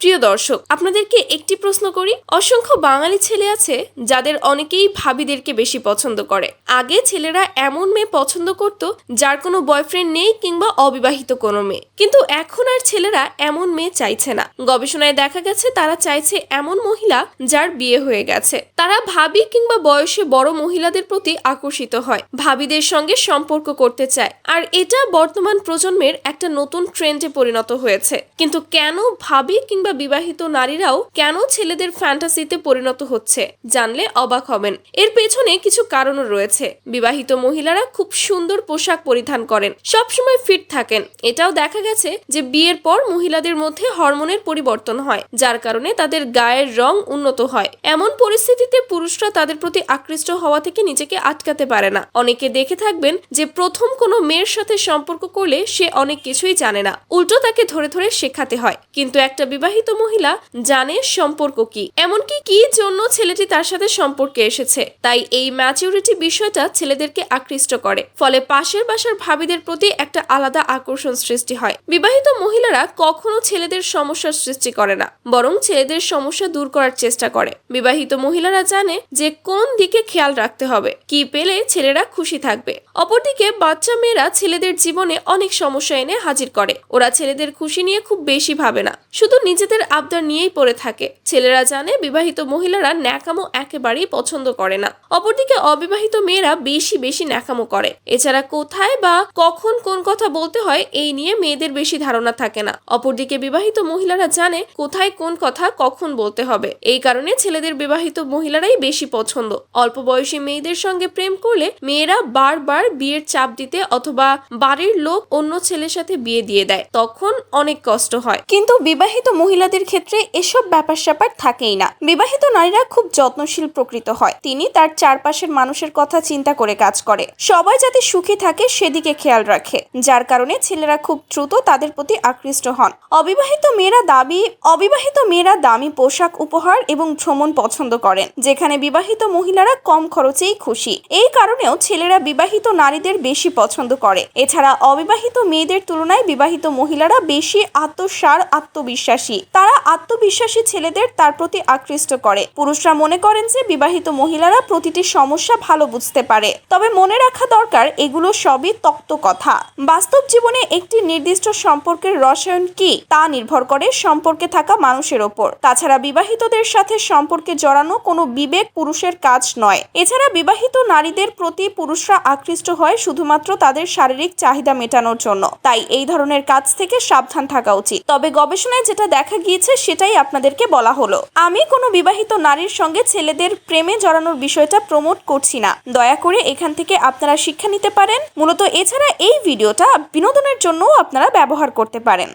প্রিয় দর্শক, আপনাদেরকে একটি প্রশ্ন করি। অসংখ্য বাঙালি ছেলে আছে যাদের অনেকেই ভাবিদেরকে বেশি পছন্দ করে। আগে ছেলেরা এমন মেয়ে পছন্দ করত যার কোনো বয়ফ্রেন্ড নেই কিংবা অবিবাহিত কোনো মেয়ে। কিন্তু এখন আর ছেলেরা এমন মেয়ে চাইছে না। গবেষণায় দেখা গেছে তারা চাইছে এমন মহিলা যার বিয়ে হয়ে গেছে। তারা ভাবি কিংবা বয়সে বড় মহিলাদের প্রতি আকর্ষিত হয়, ভাবিদের সঙ্গে সম্পর্ক করতে চায়। আর এটা বর্তমান প্রজন্মের একটা নতুন ট্রেন্ডে পরিণত হয়েছে। কিন্তু কেন ভাবি কিংবা বিবাহিত নারীরাও কেন ছেলেদের ফ্যান্টাসিতে পরিণত হচ্ছে? জানলে অবাক হবেন। এর পেছনে কিছু কারণও রয়েছে। বিবাহিত মহিলারা খুব সুন্দর পোশাক পরিধান করেন, সবসময় ফিট থাকেন। এটাও দেখা গেছে যে বিয়ের পর মহিলাদের মধ্যে হরমোনের পরিবর্তন হয়, যার কারণে তাদের গায়ের রং উন্নত হয়। এমন পরিস্থিতিতে পুরুষরা তাদের প্রতি আকৃষ্ট হওয়া থেকে নিজেকে আটকাতে পারে না। অনেকে দেখে থাকবেন যে প্রথম কোনো মেয়ের সাথে সম্পর্ক করলে সে অনেক কিছুই জানে না। উল্টো তাকে ধরে ধরে শেখাতে হয়। কিন্তু একটা বিবাহিত মহিলা জানে সম্পর্ক কি। এমনকি কি জন্য ছেলেটি তার সাথে সম্পর্কে এসেছে? তাই এই ম্যাচিউরিটি বিষয়টা ছেলেদেরকে আকৃষ্ট করে। ফলে পাশের বাসার ভাবিদের প্রতি একটা আলাদা আকর্ষণ সৃষ্টি হয়। বিবাহিত মহিলারা কখনো ছেলেদের সমস্যার সৃষ্টি করে না, বরং ছেলেদের সমস্যা দূর করার চেষ্টা করে। বিবাহিত মহিলারা জানে যে কোন দিকে খেয়াল রাখতে হবে, কি পেলে ছেলেরা খুশি থাকবে। অপরদিকে বাচ্চা মেয়েরা ছেলেদের জীবনে অনেক সমস্যা এনে হাজির করে। ওরা ছেলেদের খুশি নিয়ে খুব বেশি ভাবে না। শুধু নিজেদের আবদার নিয়েই পড়ে থাকে। ছেলেরা জানে বিবাহিত মহিলারা ন্যাকামো একেবারেই পছন্দ করে না। অপরদিকে অবিবাহিত মেয়েরা বেশি বেশি ন্যাকামো করে। এছাড়া কোথায় বা কখন কোন কথা বলতে হয় এই নিয়ে মেয়েদের বেশি ধারণা থাকে না। অপরদিকে বিবাহিত মহিলারা জানে কোথায় কোন কথা কখন বলতে হবে। এই কারণে ছেলেদের বিবাহিত মহিলারাই বেশি পছন্দ। অল্প বয়সী মেয়েদের সঙ্গে প্রেম করলে মেয়েরা বারবার বিয়ের চাপ দিতে অথবা বাড়ির লোক অন্য ছেলের সাথে বিয়ে দিয়ে দেয়। তখন অনেক কষ্ট হয়। কিন্তু বিবাহিত মহিলাদের ক্ষেত্রে এসব ব্যাপার স্যাপার থাকেই না। বিবাহিত নারীরা খুব যত্নশীল প্রকৃত হয়। তিনি তার চারপাশের মানুষের কথা চিন্তা করে কাজ করে। সবাই যাতে সুখী থাকে সেদিকে খেয়াল রাখে। যার কারণে ছেলেরা খুব দ্রুত তাদের প্রতি আকৃষ্ট হন। অবিবাহিত মেয়েরা দাবি, অবিবাহিত মেয়েরা দামি পোশাক উপহার এবং ভ্রমণ পছন্দ করেন, যেখানে বিবাহিত মহিলারা কম খরচেই খুশি। এই কারণেও ছেলেরা বিবাহিত নারীদের বেশি পছন্দ করে। এছাড়া অবিবাহিত মেয়েদের তুলনায় বিবাহিত মহিলারা বেশি আত্মসার, আত্মবিশ্বাসী। তারা আত্মবিশ্বাসী ছেলেদের তার প্রতি আকৃষ্ট করে। পুরুষরা মনে করেন যে বিবাহিত মহিলারা প্রতিটি সমস্যা ভালো বুঝতে পারে। তবে মনে রাখা দরকার, এগুলো সবই তক্ত কথা। বাস্তব জীবনে একটি নির্দিষ্ট সম্পর্কের রসায়ন কি তা নির্ভর করে সম্পর্কে থাকা মানুষের ওপর। তাছাড়া বিবাহিতদের সাথে সম্পর্কে জড়ানো কোনো বিবেক পুরুষের কাজ নয়। এছাড়া বিবাহিত নারীদের প্রতি পুরুষরা আকৃষ্ট হয় শুধুমাত্র তাদের শারীরিক চাহিদা মেটানোর জন্য। তাই এই ধরনের কাজ থেকে সাবধান থাকা উচিত। তবে গবেষণায় যেটা দেখা গিয়েছে সেটাই আপনাদেরকে বলা হলো। আমি কোনো বিবাহিত নারীর সঙ্গে ছেলেদের প্রেমে জড়ানোর বিষয়টা প্রমোট করছি না। দয়া করে এখান থেকে আপনারা শিক্ষা নিতে পারেন। মূলত এছাড়া এই ভিডিওটা বিনোদনের জন্যও আপনারা ব্যবহার করতে পারেন।